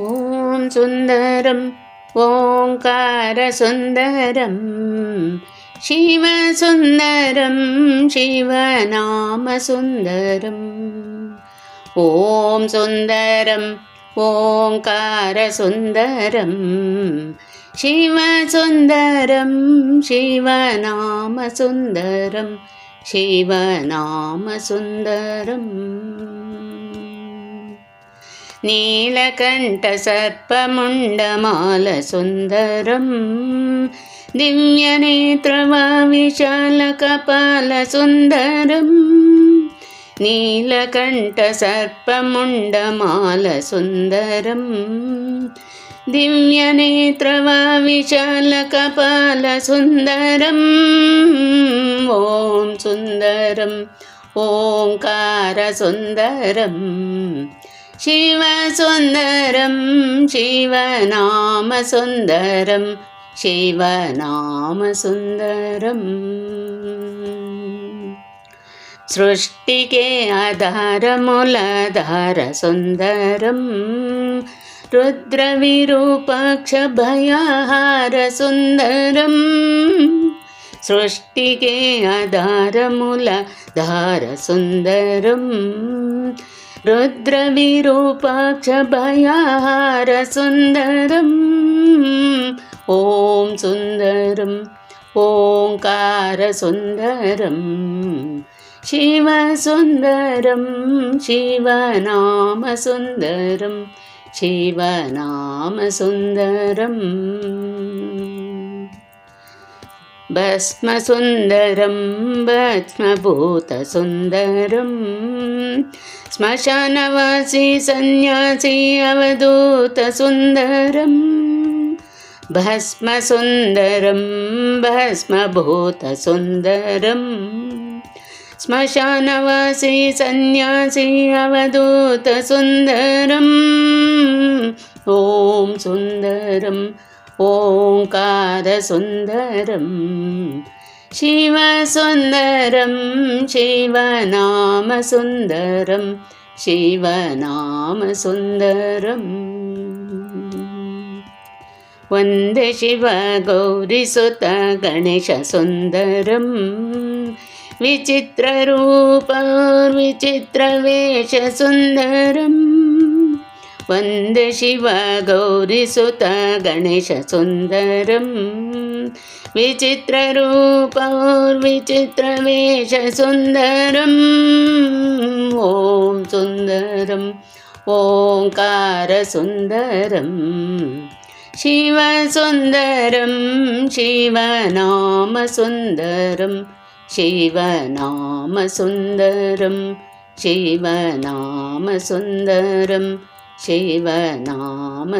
ॐ सुन्दरम् ओङ्कारसुन्दरं शिवसुन्दरं शिवनामसुन्दरम् ॐ सुन्दरम् ओङ्कारसुन्दरं शिवसुन्दरं शिवनामसुन्दरं शिवनामसुन्दरम् नीलकण्ठसर्पमुण्डमालसुन्दरं दिव्यनेत्रवाविशालकपालसुन्दरं नीलकण्ठसर्पमुण्डमालसुन्दरं दिव्यनेत्रवाविशालकपालसुन्दरम् ॐ सुन्दरम् ओङ्कारसुन्दरम् शिवसुन्दरं शिवनामसुन्दरं शिवनामसुन्दरम्। सृष्टिके आधारमूलधारसुन्दरं रुद्रविरूपाक्षभयाहारसुन्दरं। सृष्टिके आधारमूलधारसुन्दरम् रुद्रविरूपाक्षभयाहारसुन्दरम् ॐ सुन्दरम् ओङ्कारसुन्दरं शिवसुन्दरं शिवनामसुन्दरं शिवनामसुन्दरम् भस्मसुन्दरं भस्मभूतसुन्दरम्। श्मशानवासी सन्न्यासी अवधूतसुन्दरम्। भस्मसुन्दरं भस्मभूतसुन्दरम्। श्मशानवासी सन्न्यासी अवधूतसुन्दरम्। ॐ सुन्दरम् ओङ्कारसुन्दरं शिवसुन्दरं शिवनामसुन्दरं शिवनामसुन्दरम्। वन्दे शिवगौरिसुत गणेशसुन्दरं विचित्ररूपविचित्रवेषसुन्दरम् वन्दे शिव गौरिसुत गणेशसुन्दरं विचित्ररूपौर्विचित्रवेषसुन्दरम् ॐ सुन्दरम् ओङ्कारसुन्दरं शिवसुन्दरं शिवनामसुन्दरं शिवनामसुन्दरं शिवनामसुन्दरम् शिवनामसुन्दरम्